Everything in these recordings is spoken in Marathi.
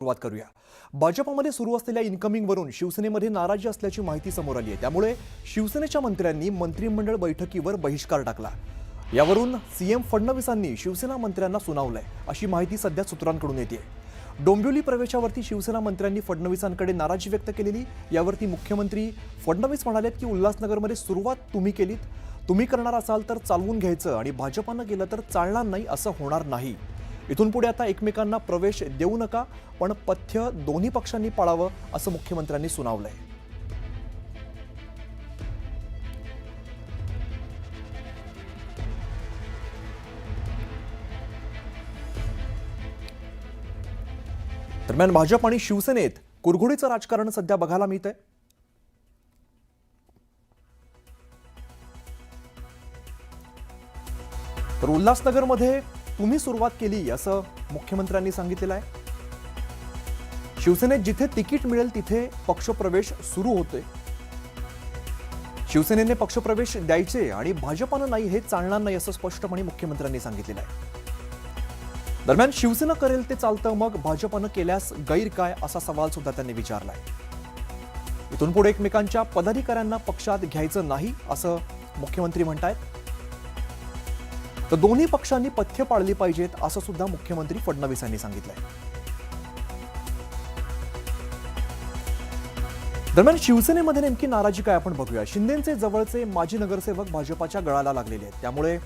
सुरुवात करूया. भाजपामध्ये सुरू असलेल्या इन्कमिंगवरून शिवसेनेमध्ये नाराजी असल्याची माहिती समोर आली आहे. त्यामुळे शिवसेनेच्या मंत्र्यांनी मंत्रिमंडळ बैठकीवर बहिष्कार टाकला. यावरून सीएम फडणवीसांनी शिवसेना मंत्र्यांना सुनावलंय अशी माहिती सध्या सूत्रांकडून येते. डोंबिवली प्रवेशावरती शिवसेना मंत्र्यांनी फडणवीसांकडे नाराजी व्यक्त केलेली यावरती मुख्यमंत्री फडणवीस म्हणालेत की उल्हासनगरमध्ये सुरुवात तुम्ही केलीत. तुम्ही करणार असाल तर चालवून घ्यायचं आणि भाजपानं केलं तर चालणार नाही असं होणार नाही. इथून पुढे आता एकमेकांना प्रवेश देऊ नका पण पथ्य दोन्ही पक्षांनी पाळावं असं मुख्यमंत्र्यांनी सुनावलंय. दरम्यान भाजप आणि शिवसेनेत कुरघोडीचं राजकारण सध्या बघायला मिळतंय. तर उल्हासनगरमध्ये तुम्ही सुरुवात केली असं मुख्यमंत्र्यांनी सांगितलेलं आहे. शिवसेनेत जिथे तिकीट मिळेल तिथे पक्षप्रवेश सुरू होतोय. शिवसेनेने पक्षप्रवेश द्यायचे आणि भाजपानं नाही हे चालणार नाही असं स्पष्टपणे मुख्यमंत्र्यांनी सांगितलेलं आहे. दरम्यान शिवसेना करेल ते चालतं मग भाजपानं केल्यास गैर काय असा सवाल सुद्धा त्यांनी विचारलाय. इथून पुढे एकमेकांच्या पदाधिकाऱ्यांना पक्षात घ्यायचं नाही असं मुख्यमंत्री म्हणतायत. तर दोन्ही पक्षांनी पथ्य पाळली पाहिजेत असं सुद्धा मुख्यमंत्री फडणवीस यांनी सांगितलंय. दरम्यान शिवसेनेमध्ये नेमकी नाराजी काय आपण बघूया. शिंदेचे जवळचे माजी नगरसेवक भाजपाच्या गळाला लागलेले आहेत. त्यामुळे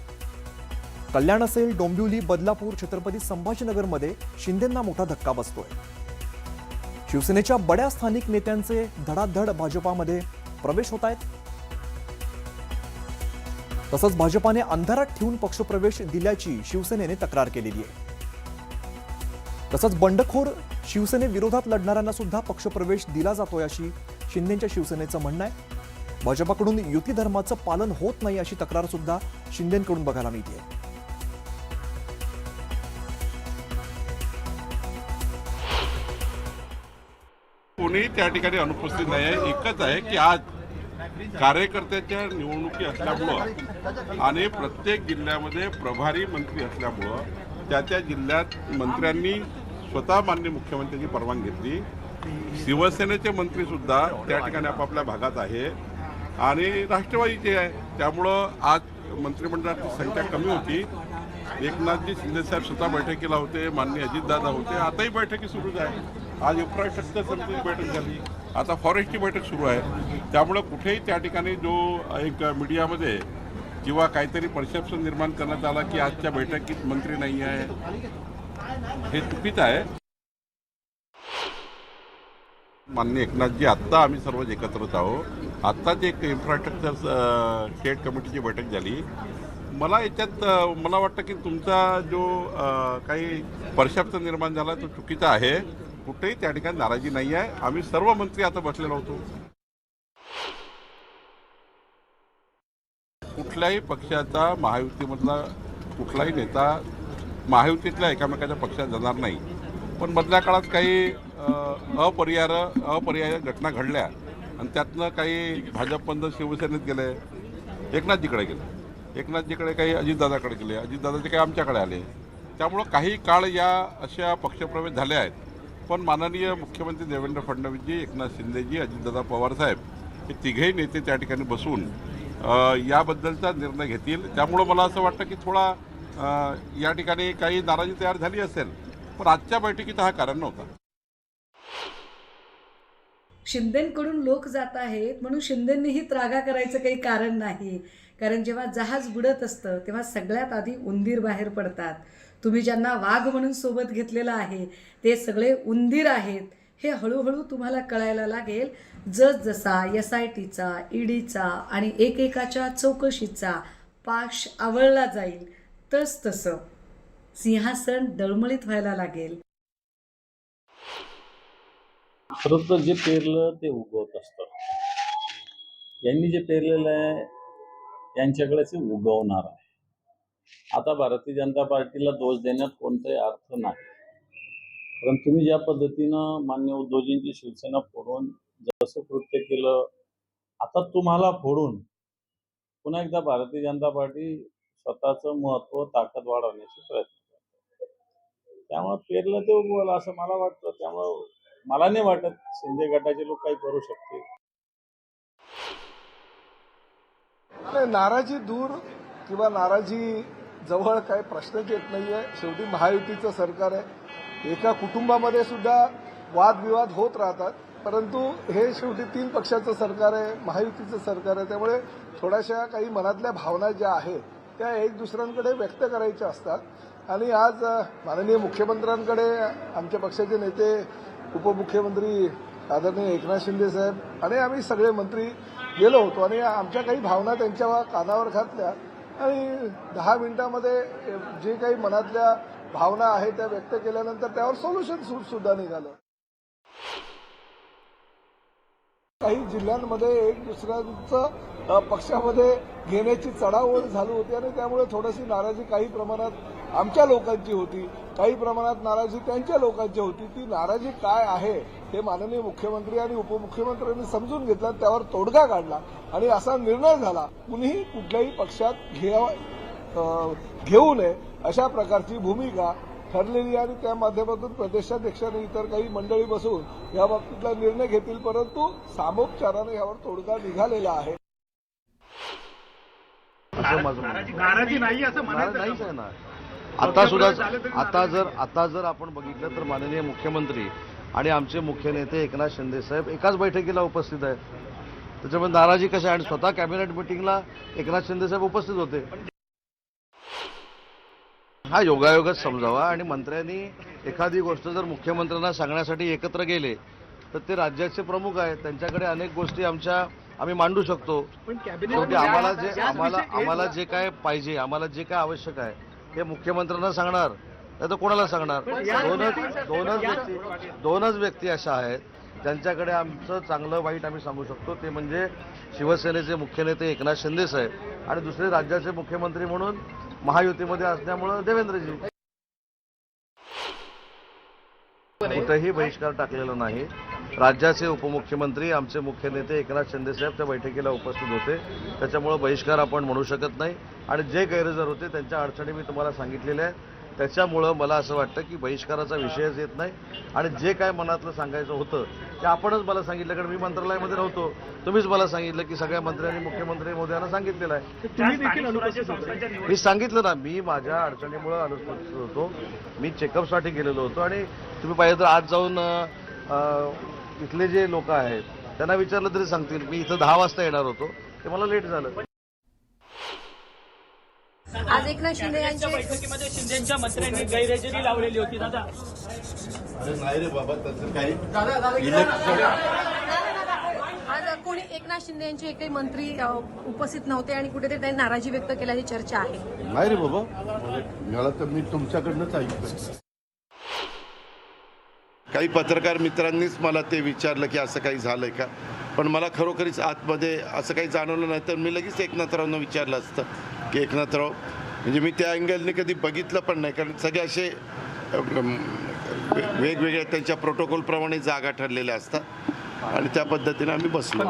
कल्याण असेल डोंबिवली बदलापूर छत्रपती संभाजीनगरमध्ये शिंदेंना मोठा धक्का बसतोय. शिवसेनेच्या बड्या स्थानिक नेत्यांचे धडाधड भाजपामध्ये प्रवेश होत आहेत तसंच भाजपाने अंधारात ठेवून पक्षप्रवेश दिल्याची शिवसेनेने तक्रार केलेली आहे. तसंच बंडखोर शिवसेने विरोधात लढणाऱ्यांना सुद्धा पक्षप्रवेश दिला जातोय अशी शिंदेच्या शिवसेनेचं म्हणणं आहे. भाजपाकडून युती धर्माचं पालन होत नाही अशी तक्रार सुद्धा शिंदेकडून बघायला मिळते कोणीही त्या ठिकाणी अनुपस्थित नाही आहे एकच आहे की आज कार्यकर्त्याच्या निवडणुकी असल्यामुळं आणि प्रत्येक जिल्ह्यामध्ये प्रभारी मंत्री असल्यामुळं त्या त्या जिल्ह्यात मंत्र्यांनी स्वतः मान्य मुख्यमंत्र्यांची परवानगी घेतली. शिवसेनेचे मंत्रीसुद्धा त्या ठिकाणी आपापल्या भागात आहे. आणि राष्ट्रवादीचे आहे त्यामुळं आज मंत्रिमंडळाची संख्या कमी होती. एकनाथजी शिंदेसाहेब स्वतः बैठकीला होते माननीय अजितदादा होते. आताही बैठकी सुरूच आहे आज इन्फ्रास्ट्रक्चर समितीची बैठक झाली. आता फॉरेस्टची बैठक सुरू आहे. त्यामुळं कुठेही त्या ठिकाणी जो एक मीडियामध्ये किंवा काहीतरी परसेप्शन निर्माण करण्यात आला की आजच्या बैठकीत मंत्री नाही आहे हे चुकीचं आहे. माननीय एकनाथजी आत्ता आम्ही सर्वच एकत्रच आहोत. आत्ताच एक इन्फ्रास्ट्रक्चर स्टेट कमिटीची बैठक झाली. मला याच्यात मला वाटतं की तुमचा जो काही परशाप्त निर्माण झाला तो चुकीचा आहे. कुठेही त्या ठिकाणी नाराजी नाही आहे. आम्ही सर्व मंत्री आता बसलेलो होतो. कुठल्याही पक्षाचा महायुतीमधला कुठलाही नेता महायुतीतल्या एकामेकाच्या पक्षात जाणार नाही. पण मधल्या काळात काही अपरिहार अपरिहार्य अपरिहार्य घटना घडल्या आणि त्यातनं काही भाजपमधनं शिवसेनेत गेले एकनाथजीकडे गेले. एकनाथजीकडे काही अजितदादाकडे गेले अजितदादाचे काही आमच्याकडे आले. त्यामुळं काही काळ या अशा पक्षप्रवेश झाले आहेत. पण माननीय मुख्यमंत्री देवेंद्र फडणवीसजी एकनाथ शिंदेजी अजितदादा पवारसाहेब हे तिघेही नेते त्या ठिकाणी बसून याबद्दलचा निर्णय घेतील. त्यामुळं मला असं वाटतं की थोडा या ठिकाणी काही नाराजी तयार झाली असेल पण आजच्या बैठकीत हा कारण नव्हता. शिंदेकडून लोक जात आहेत म्हणून शिंदेंनीही त्रागा करायचं काही कारण नाही कारण जेव्हा जहाज बुडत असतं तेव्हा सगळ्यात आधी उंदीर बाहेर पडतात. तुम्ही ज्यांना वाघ म्हणून सोबत घेतलेलं आहे ते सगळे उंदीर आहेत. हे हळूहळू तुम्हाला कळायला लागेल. जसजसा एस आय टीचा ईडीचा आणि एकेकाच्या चौकशीचा पाश आवळला जाईल तस तसं सिंहासन दळमळीत व्हायला लागेल. खरं तर जे पेरलं ते उगवत असतं. यांनी जे पेरलेलं आहे त्यांच्याकडेच ते उगवणार आहे. आता भारतीय जनता पार्टीला दोष देण्यात कोणताही अर्थ नाही. कारण तुम्ही ज्या पद्धतीनं मान्य उद्धवजींची शिवसेना फोडून जसं कृत्य केलं आता तुम्हाला फोडून पुन्हा एकदा भारतीय जनता पार्टी स्वतःचं महत्त्व ताकद वाढवण्याचे प्रयत्न करते. त्यामुळे पेरलं ते उगवलं असं मला वाटतं. त्यामुळं मला नाही वाटत शिंदे गटाचे लोक काही करू शकतील. नाराजी दूर किंवा नाराजी जवळ काही प्रश्नच येत नाही आहे शेवटी महायुतीचं सरकार आहे. एका कुटुंबामध्ये सुद्धा वादविवाद होत राहतात. परंतु हे शेवटी तीन पक्षाचं सरकार आहे महायुतीचं सरकार आहे. त्यामुळे थोड्याशा काही मनातल्या भावना ज्या आहेत त्या एक दुसऱ्यांकडे व्यक्त करायच्या असतात. आणि आज माननीय मुख्यमंत्र्यांकडे आमच्या पक्षाचे नेते उपमुख्यमंत्री आदरणीय एकनाथ शिंदे साहेब आणि आम्ही सगळे मंत्री गेलो होतो. आणि आमच्या काही भावना त्यांच्या कानावर घातल्या. आणि दहा मिनिटामध्ये जे काही मनातल्या भावना आहेत त्या व्यक्त केल्यानंतर त्यावर सोल्युशन सुद्धा निघालं. काही जिल्ह्यांमध्ये एक दुसऱ्यांचं पक्षामध्ये घेण्याची चढाओढ झाली होती आणि त्यामुळे थोडीशी नाराजी काही प्रमाणात आमच्या लोकांची होती. काही प्रमाणात नाराजी त्यांच्या लोकांची होती. ती नाराजी काय आहे हे माननीय मुख्यमंत्री आणि उपमुख्यमंत्र्यांनी समजून घेतलं आणि त्यावर तोडगा काढला. आणि असा निर्णय झाला. कुणीही कुठल्याही पक्षात घेऊ नये अशा प्रकारची भूमिका ठरलेली आहे आणि त्या माध्यमातून प्रदेशाध्यक्ष आणि इतर काही मंडळी बसून या बाबतीतला निर्णय घेतील. परंतु सामोपचाराने यावर तोडगा निघालेला आहे. आता सुद्धा आता जर आता जर आपण बघितलं तर माननीय मुख्यमंत्री आणि आमचे मुख्य नेते एकनाथ शिंदे साहेब एकाच बैठकीला उपस्थित आहेत. त्याच्यामुळे नाराजी कशा आणि स्वतः कॅबिनेट मिटिंगला एकनाथ शिंदे साहेब उपस्थित होते. हा योगायोगच समजावा आणि मंत्र्यांनी एखादी गोष्ट जर मुख्यमंत्र्यांना सांगण्यासाठी एकत्र गेले तर ते राज्याचे प्रमुख आहेत. त्यांच्याकडे अनेक गोष्टी आमच्या आम्ही मांडू शकतो. शेवटी आम्हाला जे आम्हाला आम्हाला जे काय पाहिजे आम्हाला जे काय आवश्यक आहे ते मुख्यमंत्र्यांना सांगणार. नाही तर कोणाला सांगणार? दोनच दोनच व्यक्ती दोनच व्यक्ती अशा आहेत. त्यांच्याकडे आमचं चांगलं वाईट आम्ही सांगू शकतो ते म्हणजे शिवसेनेचे मुख्य नेते एकनाथ शिंदे साहेब आणि दुसरे राज्याचे मुख्यमंत्री म्हणून महायुतीमध्ये असल्यामुळं देवेंद्रजी. कुठंही बहिष्कार टाकलेला नाही. राज्याचे उपमुख्यमंत्री आमचे मुख्य नेते एकनाथ शिंदे साहेब त्या बैठकीला उपस्थित होते. त्याच्यामुळं बहिष्कार आपण म्हणू शकत नाही. आणि जे गैरहजर होते त्यांच्या अडचणी मी तुम्हाला सांगितलेल्या आहेत. त्याच्यामुळं मला असं वाटतं की बहिष्काराचा विषयच येत नाही. आणि जे काय मनातलं सांगायचं होतं ते आपणच मला सांगितलं कारण मी मंत्रालयामध्ये नव्हतो. तुम्हीच मला सांगितलं की सगळ्या मंत्र्यांनी मुख्यमंत्री मोदयांना सांगितलेलं आहे. मी सांगितलं ना मी माझ्या अडचणीमुळे अनुपस्थित होतो. मी चेकअपसाठी गेलेलो होतो. आणि तुम्ही पाहिजे तर आज जाऊन इथले जे लोक आहेत त्यांना विचारलं तरी सांगतील मी इथं दहा वाजता येणार होतो. ते मला लेट झालं. आज एकनाथ शिंदे यांचे बैठकीमध्ये शिंदेच्या मंत्र्यांनी गैरहजेरी लावलेली होती. दादा. आज कोणी एकनाथ शिंदे यांचे एकही मंत्री अ, उपस्थित नव्हते आणि कुठेतरी त्यांनी नाराजी व्यक्त केल्याची चर्चा आहे. नाही रे बाबा मला तर मी तुमच्याकडनंच ऐकलं काही पत्रकार मित्रांनीच मला ते विचारलं की असं काही झालंय का? पण मला खरोखरीच आतमध्ये असं काही जाणवलं नाही तर मी लगेच एकनाथरावनं विचारलं असतं की एकनाथराव म्हणजे मी त्या अँगलने कधी बघितलं पण नाही. कारण सगळे असे वेगवेगळ्या त्यांच्या प्रोटोकॉलप्रमाणे जागा ठरलेल्या असतात. आणि त्या पद्धतीने आम्ही बसलो.